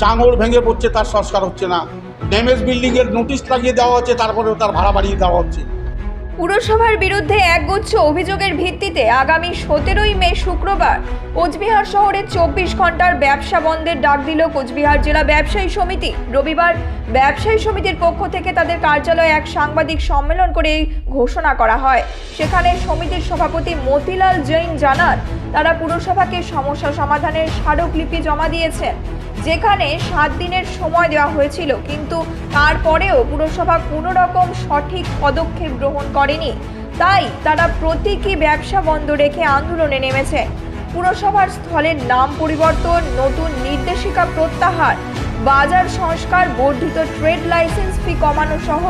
চাঙড় ভেঙে পড়ছে, তার সংস্কার হচ্ছে না। ড্যামেজ বিল্ডিংয়ের নোটিশ লাগিয়ে দেওয়া হচ্ছে, তারপরেও তার ভাড়া বাড়িয়ে দেওয়া হচ্ছে। পুরসভার বিরুদ্ধে একগুচ্ছ অভিযোগের ভিত্তিতে আগামী সতেরোই মে শুক্রবার কোচবিহার শহরে চব্বিশ ঘণ্টার ব্যবসা বন্ধের ডাক দিল কোচবিহার জেলা ব্যবসায়ী সমিতি। রবিবার ব্যবসায়ী সমিতির পক্ষ থেকে তাদের কার্যালয়ে এক সাংবাদিক সম্মেলন করে এই ঘোষণা করা হয়। সেখানে সমিতির সভাপতি মতিলাল জৈন জানান, তারা পুরসভাকে সমস্যা সমাধানের স্মারকলিপি জমা দিয়েছেন। যেখানে সাত দিনের সময় দেওয়া হয়েছিল, কিন্তু তারপরেও পুরসভা কোনো রকম সঠিক পদক্ষেপ গ্রহণ করেনি। তাই তারা প্রতীকী ব্যবসা বন্ধ রেখে আন্দোলনে নেমেছে। পুরসভার স্থলের নাম পরিবর্তন, নতুন নির্দেশিকা প্রত্যাহার, বাজার সংস্কার, বর্ধিত ট্রেড লাইসেন্স ফি কমানো সহ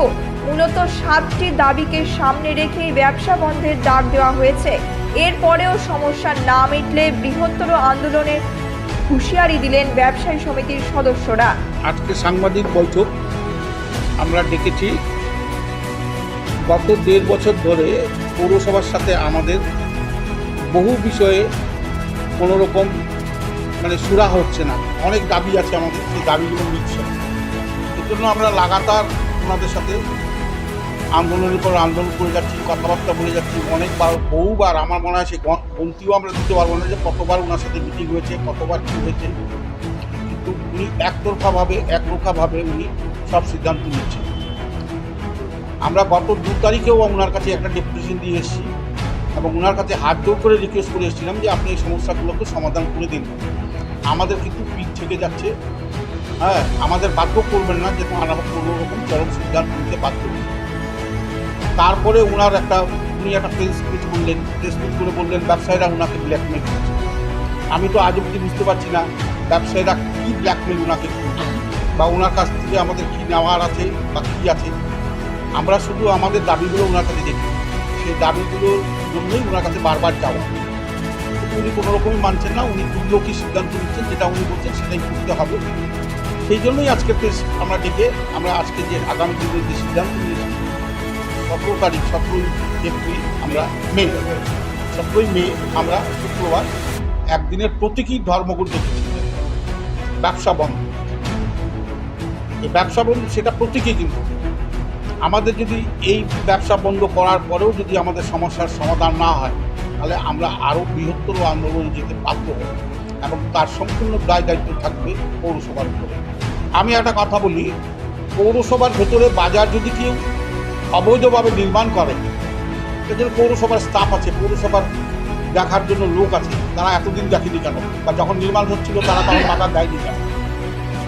মূলত সাতটি দাবিকে সামনে রেখে ব্যবসা বন্ধের ডাক দেওয়া হয়েছে। এরপরেও সমস্যা না মিটলে বৃহত্তর আন্দোলনের হুঁশিয়ারি দিলেন ব্যবসায়ী সমিতির সদস্যরা। আজকে সাংবাদিক বৈঠক আমরা ডেকেছি। গত দেড় বছর ধরে পৌরসভার সাথে আমাদের বহু বিষয়ে কোনো রকম মানে সুরা হচ্ছে না। অনেক দাবি আছে আমাদের, সেই দাবিগুলো মিটছে না এর জন্য আমরা লাগাতার ওনাদের সাথে আন্দোলনের পর আন্দোলন করে যাচ্ছি, কথাবার্তা বলে যাচ্ছি। অনেকবার, বহুবার আমার মনে হয় সে গন্তিও আমরা দিতে পারব না যে কতবার ওনার সাথে মিটিং হয়েছে, কতবার কী হয়েছে। কিন্তু উনি একতরফাভাবে, একরোখাভাবে উনি সব সিদ্ধান্ত নিচ্ছেন আমরা গত দু তারিখেও ওনার কাছে একটা ডেপুটেশন দিয়ে এসেছি এবং ওনার কাছে হাত জোর করে রিকোয়েস্ট করে এসেছিলাম যে আপনি এই সমস্যাগুলোকে সমাধান করে দিন। আমাদের কিন্তু পিঠ থেকে যাচ্ছে। হ্যাঁ আমাদের বাধ্য করবেন না যে কোনো রকম চরম সিদ্ধান্ত নিতে বাধ্য। তারপরে ওনার একটা উনি একটা করলেন প্রেস মিট করে বললেন, ব্যবসায়ীরা ওনাকে ব্ল্যাকমেল করছে। আমি তো আজ অব্দি বুঝতে পারছি না ব্যবসায়ীরা কী ব্ল্যাকমেল ওনাকে বা ওনার কাছ থেকে আমাদের কী নেওয়ার আছে, বা কী আছে। আমরা শুধু আমাদের দাবিগুলো ওনার কাছে দেখি, সেই দাবিগুলোর জন্যই ওনার কাছে বারবার যাওয়া। উনি কোনো রকমই মানছেন না, উনি তুল্যকি সিদ্ধান্ত নিচ্ছেন, যেটা উনি বলছেন সেটাই করতে হবে। সেই জন্যই আজকে আমরা ডেকে আমরা আজকে যে আগামী দিনের যে সিদ্ধান্ত নিয়েছি সতেরো তারিখ সতেরোই এপ্রিল আমরা মে সতেরোই মে আমরা শুক্রবার একদিনের প্রতীকী দেখেছি। ব্যবসা বন্ধ। এই ব্যবসা বন্ধ সেটা প্রতীকী কিন্তু। আমাদের যদি এই ব্যবসা বন্ধ করার পরেও যদি আমাদের সমস্যার সমাধান না হয়, তাহলে আমরা আরও বৃহত্তর আন্দোলনে যেতে বাধ্য হব এবং তার সম্পূর্ণ দায় দায়িত্ব থাকবে পৌরসভার উপরে। আমি একটা কথা বলি, পৌরসভার ভেতরে বাজার যদি কেউ অবৈধভাবে নির্মাণ করে। সেজন্য পৌরসভার স্টাফ আছে পৌরসভার দেখার জন্য লোক আছে। তারা এতদিন দেখেনি কেন? বা যখন নির্মাণ হচ্ছিল তারা তখন বাধা দেয়নি কেন?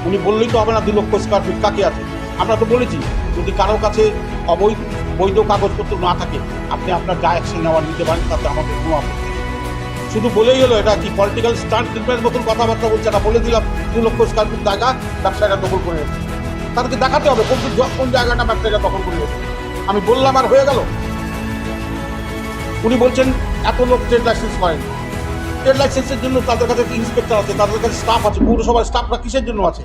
উনি বললেই তো হবে না দু লক্ষ স্কোয়ার ফিট কাকে আছে? আমরা তো বলেছি যদি কারও কাছে অবৈধ বৈধ কাগজপত্র না থাকে আপনি আপনার যা অ্যাকশন নেওয়ার নিতে পারেন তাতে আমাদের কোনো আপত্তি শুধু বলেই হলো এটা কি পলিটিক্যাল স্টান্ট ট্রিটমেন্ট মতন কথাবার্তা বলছে? এটা বলে দিলাম দু লক্ষ স্কোয়ার ফিট জায়গা ব্যবসায়ীরা দখল করে তাদেরকে দেখাতে হবে কোন কোন জায়গাটা ব্যবসায়ীরা দখল করে আমি বললাম আর হয়ে গেল। উনি বলছেন, এত লোক ট্রেড লাইসেন্স করেন ট্রেড লাইসেন্সের জন্য তাদের কাছে ইন্সপেক্টর আছে, তাদের কাছে স্টাফ আছে পৌরসভার স্টাফরা কিসের জন্য আছে?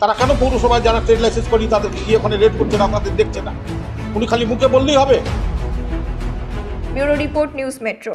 তারা কেন পৌরসভায় যারা ট্রেড লাইসেন্স করি তাদেরকে গিয়ে ওখানে রেড করছে না, আপনাদের দেখছে না? উনি খালি মুখে বললেই হবে। Bureau report news metro.